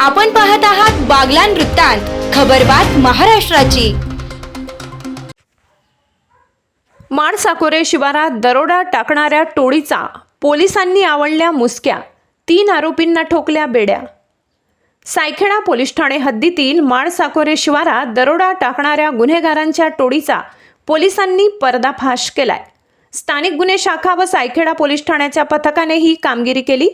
आपण पाहत आहात बागलान वृत्तांत खबरबात महाराष्ट्राची. माणसाकोरे शिवारात दरोडा टाकणाऱ्या टोळीचा पोलिसांनी आवडल्या मुसक्या तीन आरोपींना ठोकल्या बेड्या. सायखेडा पोलीस ठाणे हद्दीतील माणसाकोरे शिवारात दरोडा टाकणाऱ्या गुन्हेगारांच्या टोळीचा पोलिसांनी पर्दाफाश केलाय. स्थानिक गुन्हे शाखा व सायखेडा पोलीस ठाण्याच्या पथकाने ही कामगिरी केली.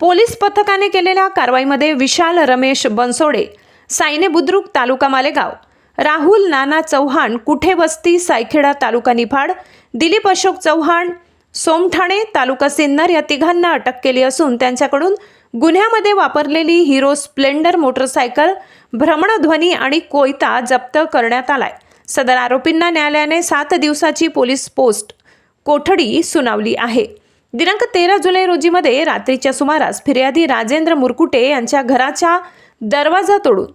पोलीस पथकाने केलेल्या कारवाईमध्ये विशाल रमेश बनसोडे सायने बुद्रुक तालुका मालेगाव राहुल नाना चव्हाण कुठे वस्ती सायखेडा तालुका निफाड दिलीप अशोक चव्हाण सोमठाणे तालुका सिन्नर या तिघांना अटक केली असून त्यांच्याकडून गुन्ह्यामध्ये वापरलेली हिरो स्प्लेंडर मोटरसायकल भ्रमणध्वनी आणि कोयता जप्त करण्यात आलाय. सदर आरोपींना न्यायालयाने सात दिवसाची पोलीस पोस्ट कोठडी सुनावली आहे. दिनांक तेरा जुलै रोजीमध्ये रात्रीच्या सुमारास फिर्यादी राजेंद्र मुरकुटे यांच्या घराच्या दरवाजा तोडून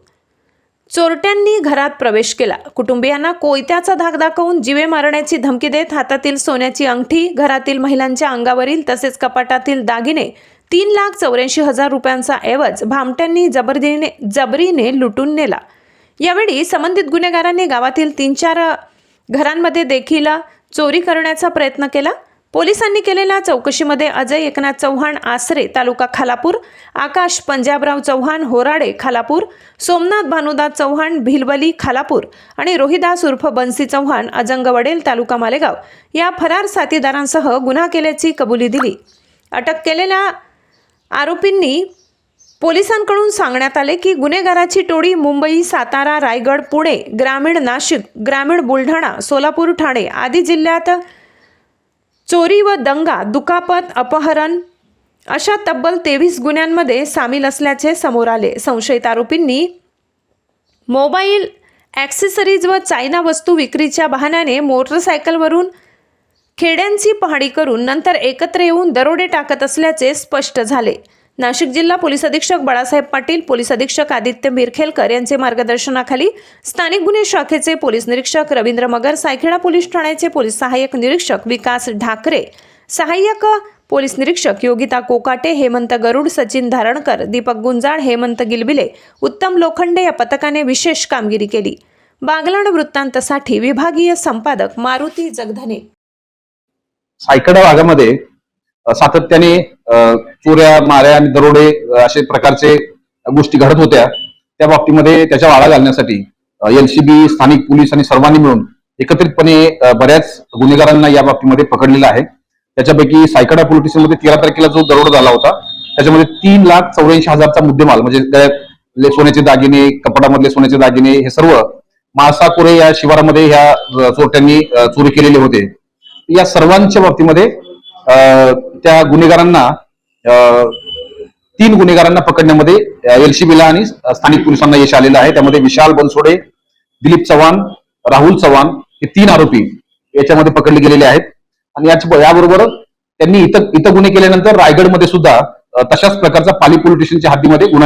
चोरट्यांनी घरात प्रवेश केला. कुटुंबियांना कोयत्याचा धाक दाखवून जीवे मारण्याची धमकी देत हातातील सोन्याची अंगठी घरातील महिलांच्या अंगावरील तसेच कपाटातील दागिने तीन लाख चौऱ्याऐंशी हजार रुपयांचा ऐवज भामट्यांनी जबरदीने जबरीने लुटून नेला. यावेळी संबंधित गुन्हेगारांनी गावातील तीन चार घरांमध्ये देखील चोरी करण्याचा प्रयत्न केला. पोलिसांनी केलेल्या चौकशीमध्ये अजय एकनाथ चव्हाण आसरे तालुका खालापूर आकाश पंजाबराव चव्हाण होराडे खालापूर सोमनाथ भानुदास चव्हाण भिलवली खालापूर आणि रोहिदास उर्फ बन्सी चव्हाण अजंग वडेल तालुका मालेगाव या फरार साथीदारांसह गुन्हा केल्याची कबुली दिली. अटक केलेल्या आरोपींनी पोलिसांकडून सांगण्यात आले की गुन्हेगाराची टोळी मुंबई सातारा रायगड पुणे ग्रामीण नाशिक ग्रामीण बुलढाणा सोलापूर ठाणे आदी जिल्ह्यात चोरी व दंगा दुखापत अपहरण अशा तब्बल तेवीस गुन्ह्यांमध्ये सामील असल्याचे समोर आले. संशयित आरोपींनी मोबाईल ॲक्सेसरीज व चायना वस्तू विक्रीच्या बहाण्याने मोटरसायकलवरून खेड्यांची पाहणी करून नंतर एकत्र येऊन दरोडे टाकत असल्याचे स्पष्ट झाले. नाशिक जिल्हा पोलीस अधीक्षक बाळासाहेब पाटील पोलीस अधीक्षक आदित्य मिरखेलकर यांचे मार्गदर्शनाखाली स्थानिक गुन्हे शाखेचे पोलीस निरीक्षक रवींद्र मगर सायखेडा पोलीस ठाण्याचे पोलीस सहाय्यक निरीक्षक विकास ढाकरे सहाय्यक पोलीस निरीक्षक योगिता कोकाटे हेमंत गरुड सचिन धारणकर दीपक गुंजाळ हेमंत गिलबिले उत्तम लोखंडे या पथकाने विशेष कामगिरी केली. बागलाण वृत्तांतसाठी विभागीय संपादक मारुती जगधने. सायकडा भागामध्ये सातत्याने चोऱ्या माऱ्या आणि दरोडे असे प्रकारचे गोष्टी घडत होत्या. त्या बाबतीमध्ये त्याच्या वाळा घालण्यासाठी एलसीबी स्थानिक पोलीस आणि सर्वांनी मिळून एकत्रितपणे बऱ्याच गुन्हेगारांना या बाबतीमध्ये पकडलेलं आहे. त्याच्यापैकी सायकडा पोलीस स्टेशनमध्ये तेरा तारखेला जो दरोडा झाला होता त्याच्यामध्ये तीन लाख चौऱ्याऐंशी हजारचा मुद्देमाल म्हणजे सोन्याचे दागिने कपाटामधले सोन्याचे दागिने हे सर्व माळसा कोरे या शिवारामध्ये ह्या चोरट्यांनी चोरी केलेले होते. या सर्वांच्या बाबतीमध्ये त्या गुन्हेगारांना तीन गुन्हेगारांना पकडण्यामध्ये एलसीबीला आणि स्थानिक पोलिसांना यश आलेलं आहे. त्यामध्ये विशाल बनसोडे दिलीप चव्हाण राहुल चव्हाण हे तीन आरोपी याच्यामध्ये पकडले गेलेले आहेत. आणि याबरोबर त्यांनी इतर इतर गुन्हे केल्यानंतर रायगडमध्ये सुद्धा तशाच प्रकारचा पाली पोलीस स्टेशनच्या हद्दीमध्ये गुन्हा